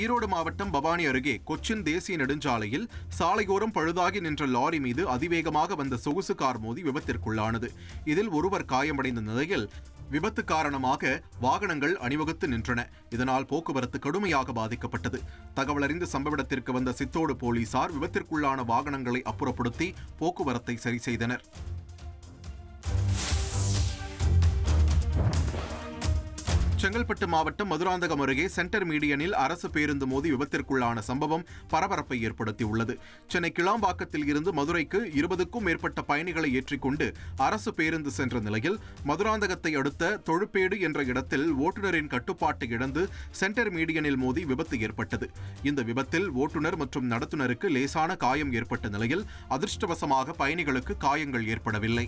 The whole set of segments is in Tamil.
ஈரோடு மாவட்டம் பவானி அருகே கொச்சின் தேசிய நெடுஞ்சாலையில் சாலையோரம் பழுதாகி நின்ற லாரி மீது அதிவேகமாக வந்த சொகுசு கார் மோதி விபத்திற்குள்ளானது. இதில் ஒருவர் காயமடைந்த நிலையில் விபத்து காரணமாக வாகனங்கள் அணிவகுத்து நின்றன. இதனால் போக்குவரத்து கடுமையாக பாதிக்கப்பட்டது. தகவலறிந்து சம்பவ இடத்திற்கு வந்த சித்தோடு போலீசார் விபத்திற்குள்ளான வாகனங்களை அப்புறப்படுத்தி போக்குவரத்தை சரி செய்தனர். செங்கல்பட்டு மாவட்டம் மதுராந்தகம் அருகே சென்டர் மீடியனில் அரசு பேருந்து மோதி விபத்திற்குள்ளான சம்பவம் பரபரப்பை ஏற்படுத்தியுள்ளது. சென்னை கிளாம்பாக்கத்தில் இருந்து மதுரைக்கு இருபதுக்கும் மேற்பட்ட பயணிகளை ஏற்றிக்கொண்டு அரசு பேருந்து சென்ற நிலையில் மதுராந்தகத்தை அடுத்த தொழுப்பேடு என்ற இடத்தில் ஓட்டுநரின் கட்டுப்பாட்டை இழந்து சென்டர் மீடியனில் மோதி விபத்து ஏற்பட்டது. இந்த விபத்தில் ஓட்டுநர் மற்றும் நடத்துனருக்கு லேசான காயம் ஏற்பட்ட நிலையில் அதிர்ஷ்டவசமாக பயணிகளுக்கு காயங்கள் ஏற்படவில்லை.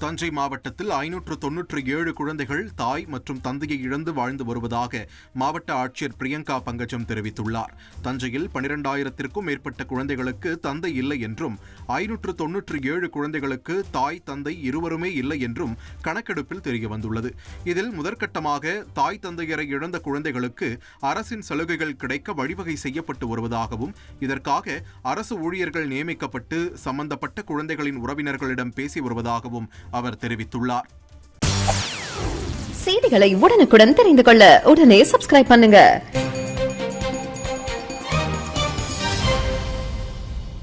தஞ்சை மாவட்டத்தில் ஐநூற்று தொன்னூற்று ஏழு குழந்தைகள் தாய் மற்றும் தந்தையை இழந்து வாழ்ந்து வருவதாக மாவட்ட ஆட்சியர் பிரியங்கா பங்கஜம் தெரிவித்துள்ளார். தஞ்சையில் பனிரெண்டாயிரத்திற்கும் மேற்பட்ட குழந்தைகளுக்கு தந்தை இல்லை என்றும் ஐநூற்று தொன்னூற்று ஏழு குழந்தைகளுக்கு தாய் தந்தை இருவருமே இல்லை என்றும் கணக்கெடுப்பில் தெரியவந்துள்ளது இதில் முதற்கட்டமாக தாய் தந்தையரை இழந்த குழந்தைகளுக்கு அரசின் சலுகைகள் கிடைக்க வழிவகை செய்யப்பட்டு வருவதாகவும் இதற்காக அரசு ஊழியர்கள் நியமிக்கப்பட்டு சம்பந்தப்பட்ட குழந்தைகளின் உறவினர்களிடம் பேசி வருவதாகவும் அவர் தெரிவித்துள்ளார். செய்திகளை உடனுக்குடன் தெரிந்து கொள்ள உடனே சப்ஸ்கிரைப் பண்ணுங்க.